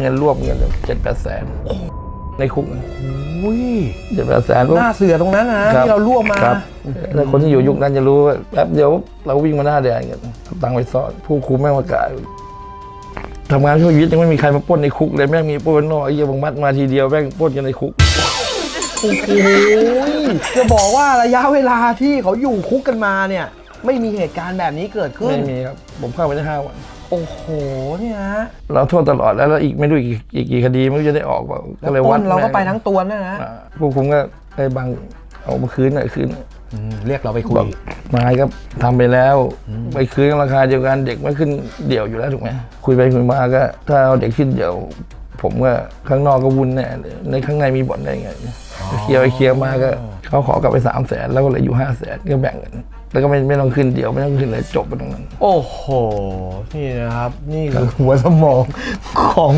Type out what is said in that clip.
เงินรวบเงินเจ็ดแปดแสนในคุกอุ้ยเจ็ดแปดแสนหน้าเสือตรงนั้นนะที่เราลวกมาครับแล้วคนที่อยู่ยุคนั้นจะรู้ว่าแป๊บเดียวเราวิ่งมาหน้าแดงกันเอาตังค์ไปซ่อนผู้คุมแม่งมากายทำงานช่วยชีวิตยังไม่มีใครมาปล้นในคุกเลยแม่งมีปล้นนอกไอ้เหี้ยบางมัดมาทีเดียวแม่งปล้นกันในคุกโอ้โหจะบอกว่าระยะเวลาที่เขาอยู่คุกกันมาเนี่ย ไม่มีเหตุการณ์แบบนี้เกิดขึ้นไม่มีครับผมเข้าไปได้ห้าวัน โอ้โหเนี่ยฮะเราโทษตลอดแล้วแล้วอีกไม่รู้อีกอีกกี่คดีไม่รู้จะได้ออกเปล่าก็เลยปวัล้ดนเราก็แม่ไปทั้งตัวนะนะ อ่าผู้คุมก็ได้บางเอามาคืนหน่อยคืนอืมเรียกเราไปคุบอยกนายก็ทำไปแล้วไปคืนกันราคาเดียวกันเด็กไม่ขึ้นเดี่ยวอยู่แล้วถูกไหมคุยไปคุยมาก็ถ้าเอาเด็กขึ้นเดี่ยว ผมก็ข้างนอกก็วุ่นแน่เลยในข้างในมีบ่อนได้ไงเคลียร์ไปเคลียร์มาก็ เขาขอกลับไปสามแสนแล้วก็เหลืออยู่ห้าแสนก็แบ่งกัน แล้วก็ไม่ไม่ต้องขึ้นเดี่ยวไม่ต้องขึ้นเลยจบไปตรงนั้น โอ้โห นี่นะครับ นี่คือหัวสมองของ